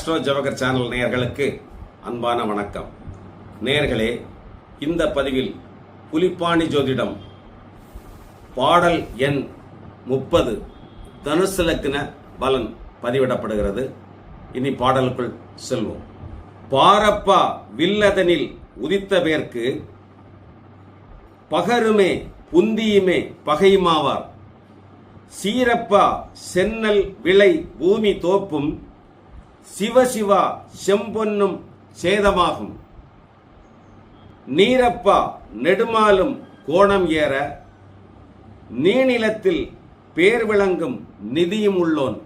Astro Jawahar channel நேயர்களுக்கு அன்பான வணக்கம். நேர்களே இந்த பதிவில் புலிப்பாணி ஜோதிடம் பாடல் எண் முப்பது தனுசு லக்ன பலன் பதிவிடப்படுகிறது. இனி பாடலுக்குள் செல்வோம். பாரப்பா வில்லதனில் உதித்த பேர்க்கு பகருமே புந்தியுமே பகையுமாவார். சீரப்பா சென்னல் விளை பூமி தோப்பும் சிவசிவா செம்பொன்னும் சேதமாகும். நீரப்பா நெடுமாலும் கோணம் ஏற நீநிலத்தில் பேர் விளங்கும் நிதியும் உள்ளோன்.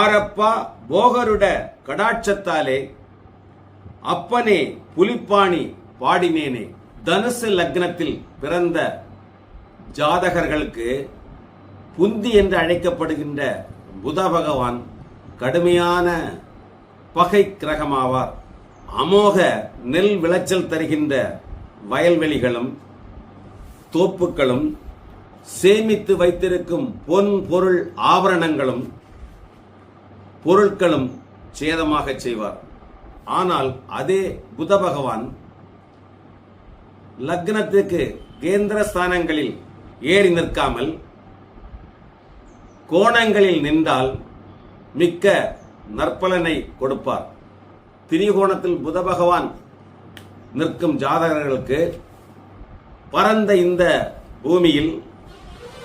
ஆரப்பா போகருட கடாட்சத்தாலே அப்பனே புலிப்பாணி பாடினேனே. தனுசு லக்னத்தில் பிறந்த ஜாதகர்களுக்கு புந்தி என்று அழைக்கப்படுகின்ற புத பகவான் கடுமையான பகை கிரகமாவார். அமோக நெல் விளைச்சல் தருகின்ற வயல்வெளிகளும் தோப்புக்களும் சேமித்து வைத்திருக்கும் பொன் பொருள் ஆபரணங்களும் பொருட்களும் சேதமாக செய்வார். ஆனால் அதே புத பகவான் லக்னத்துக்கு கேந்திர ஸ்தானங்களில் ஏறி நிற்காமல் கோணங்களில் நின்றால் மிக்க நற்பலனை கொடுப்பார். திரிகோணத்தில் புத பகவான் நிற்கும் ஜாதகர்களுக்கு பரந்த இந்த பூமியில்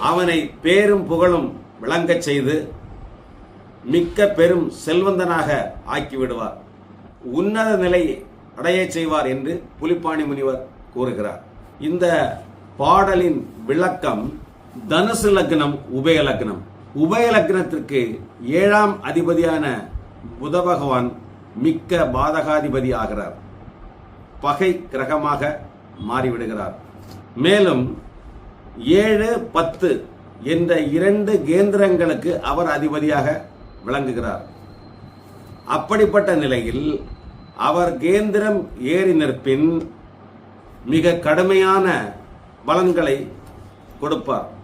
அவனை பேரும் புகழும் விளங்கச் செய்து மிக்க பெரும் செல்வந்தனாக ஆக்கிவிடுவார். உன்னத நிலை அடையச் செய்வார் என்று புலிப்பாணி முனிவர் கூறுகிறார். இந்த பாடலின் விளக்கம் தனுசு லக்னம் உபய லக்னம். உபயலக்னத்திற்கு ஏழாம் அதிபதியான புத பகவான் மிக்க பாதகாதிபதி ஆகிறார். பகை கிரகமாக மாறிவிடுகிறார். மேலும் ஏழு பத்து என்ற இரண்டு கேந்திரங்களுக்கு அவர் அதிபதியாக விளங்குகிறார். அப்படிப்பட்ட நிலையில் அவர் கேந்திரம் ஏறி நிற்பின் மிக கடுமையான பலன்களை கொடுப்பார்.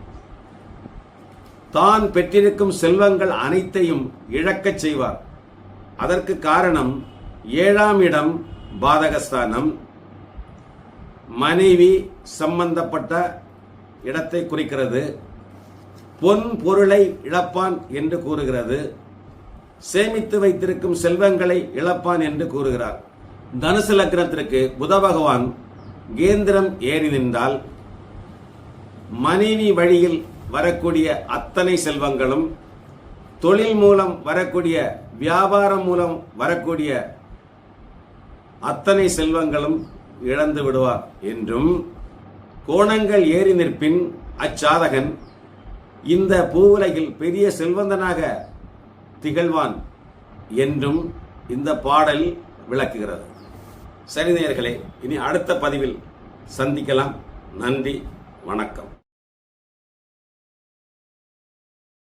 தான் பெற்றிருக்கும் செல்வங்கள் அனைத்தையும் இழக்கச் செய்வார். அதற்கு காரணம் ஏழாம் இடம் பாதகஸ்தானம். மனைவி சம்பந்தப்பட்ட இடத்தை குறிக்கிறது. பொன் பொருளை இழப்பான் என்று கூறுகிறது. சேமித்து வைத்திருக்கும் செல்வங்களை இழப்பான் என்று கூறுகிறார். தனுசு லக்னத்திற்கு புத பகவான் கேந்திரம் ஏறி நின்றால் மனைவி வழியில் வரக்கூடிய அத்தனை செல்வங்களும் தொழில் மூலம் வரக்கூடிய வியாபாரம் மூலம் வரக்கூடிய அத்தனை செல்வங்களும் இழந்து விடுவார் என்றும் கோணங்கள் ஏறி நிற்பின் அச்சாதகன் இந்த பூவுலகில் பெரிய செல்வந்தனாக திகழ்வான் என்றும் இந்த பாடல் விளக்குகிறது. சரிநேயர்களே இனி அடுத்த பதிவில் சந்திக்கலாம். நன்றி வணக்கம்.